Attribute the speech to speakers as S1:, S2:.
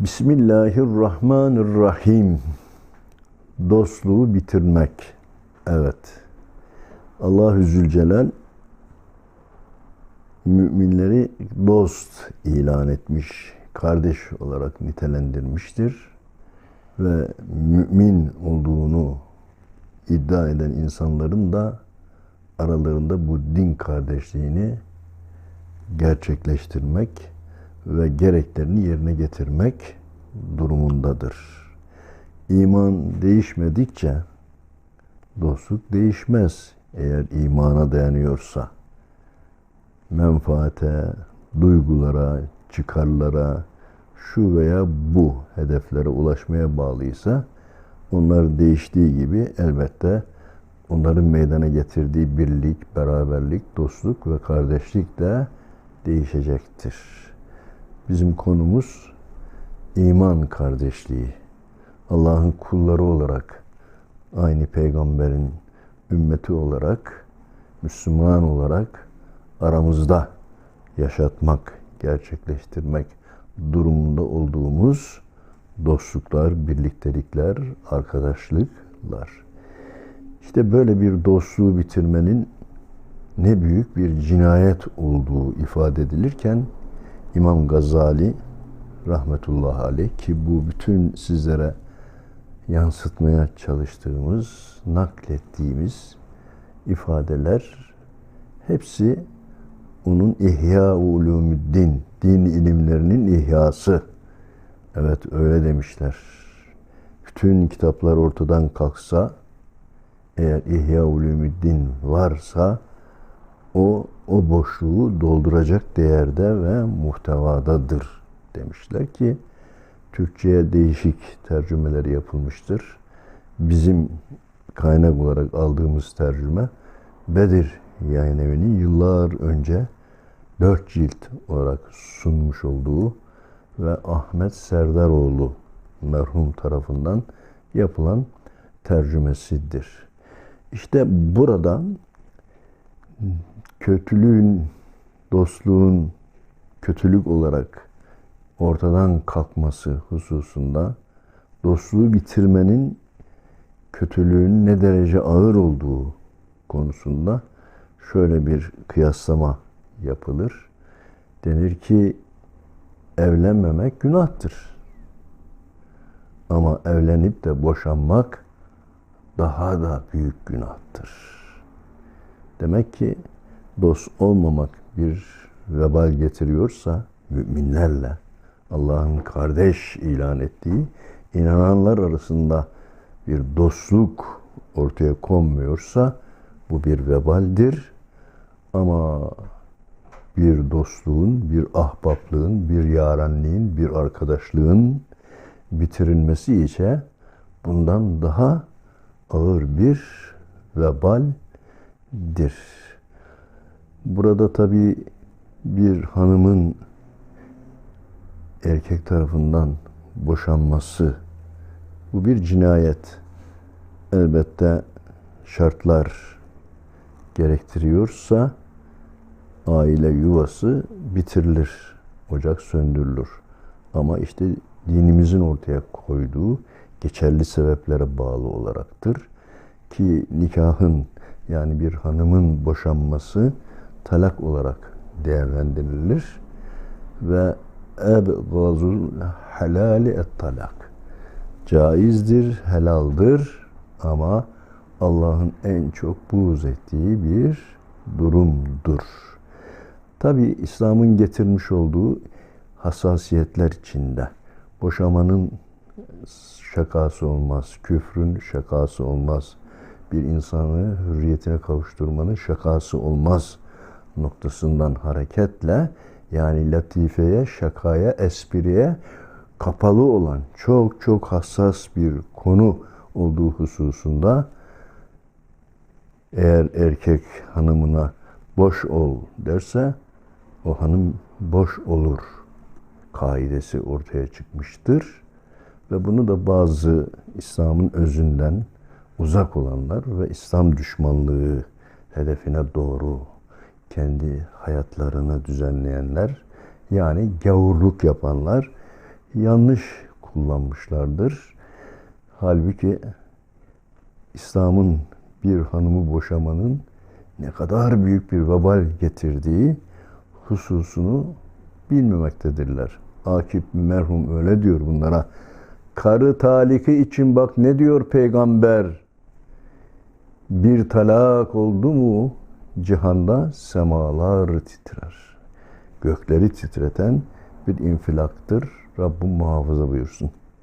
S1: Bismillahirrahmanirrahim. Dostluğu bitirmek. Evet. Allahü Zülcelal müminleri dost ilan etmiş, kardeş olarak nitelendirmiştir ve mümin olduğunu iddia eden insanların da aralarında bu din kardeşliğini gerçekleştirmek ve gereklerini yerine getirmek durumundadır. İman değişmedikçe dostluk değişmez eğer imana dayanıyorsa. Menfaate, duygulara, çıkarlara, şu veya bu hedeflere ulaşmaya bağlıysa onlar değiştiği gibi elbette onların meydana getirdiği birlik, beraberlik, dostluk ve kardeşlik de değişecektir. Bizim konumuz iman kardeşliği. Allah'ın kulları olarak, aynı peygamberin ümmeti olarak, Müslüman olarak aramızda yaşatmak, gerçekleştirmek durumunda olduğumuz dostluklar, birliktelikler, arkadaşlıklar. İşte böyle bir dostluğu bitirmenin ne büyük bir cinayet olduğu ifade edilirken İmam Gazali rahmetullahi aleyh ki bu bütün sizlere yansıtmaya çalıştığımız, naklettiğimiz ifadeler hepsi onun İhya Ulumuddin, din ilimlerinin ihyası. Evet öyle demişler. Bütün kitaplar ortadan kalksa, eğer İhya Ulumuddin varsa o o boşluğu dolduracak değerde ve muhtevadadır demişler ki Türkçe'ye değişik tercümeleri yapılmıştır. Bizim kaynak olarak aldığımız tercüme Bedir yayın evinin yıllar önce dört cilt olarak sunmuş olduğu ve Ahmet Serdaroğlu merhum tarafından yapılan tercümesidir. İşte buradan kötülüğün, dostluğun kötülük olarak ortadan kalkması hususunda dostluğu bitirmenin kötülüğün ne derece ağır olduğu konusunda şöyle bir kıyaslama yapılır. Denir ki evlenmemek günahtır. Ama evlenip de boşanmak daha da büyük günahtır. Demek ki dost olmamak bir vebal getiriyorsa müminlerle Allah'ın kardeş ilan ettiği inananlar arasında bir dostluk ortaya konmuyorsa bu bir vebaldir. Ama bir dostluğun, bir ahbaplığın, bir yarenliğin, bir arkadaşlığın bitirilmesi ise bundan daha ağır bir vebaldir. Burada tabi bir hanımın erkek tarafından boşanması bu bir cinayet. Elbette şartlar gerektiriyorsa aile yuvası bitirilir, ocak söndürülür. Ama işte dinimizin ortaya koyduğu geçerli sebeplere bağlı olaraktır. Ki nikahın yani bir hanımın boşanması talak olarak değerlendirilir ve ebgazul helali et talak caizdir, helaldir ama Allah'ın en çok buğz ettiği bir durumdur. Tabi İslam'ın getirmiş olduğu hassasiyetler içinde. Boşamanın şakası olmaz, küfrün şakası olmaz, bir insanı hürriyetine kavuşturmanın şakası olmaz noktasından hareketle yani latifeye, şakaya, espriye kapalı olan çok çok hassas bir konu olduğu hususunda eğer erkek hanımına boş ol derse o hanım boş olur kaidesi ortaya çıkmıştır. Ve bunu da bazı İslam'ın özünden uzak olanlar ve İslam düşmanlığı hedefine doğru kendi hayatlarını düzenleyenler yani gavurluk yapanlar yanlış kullanmışlardır. Halbuki İslam'ın bir hanımı boşamanın ne kadar büyük bir vebal getirdiği hususunu bilmemektedirler. Akif merhum öyle diyor bunlara. Karı taliki için bak ne diyor peygamber? Bir talak oldu mu cihanda semalar titrer. Gökleri titreten bir infilaktır. Rabbim muhafaza buyursun.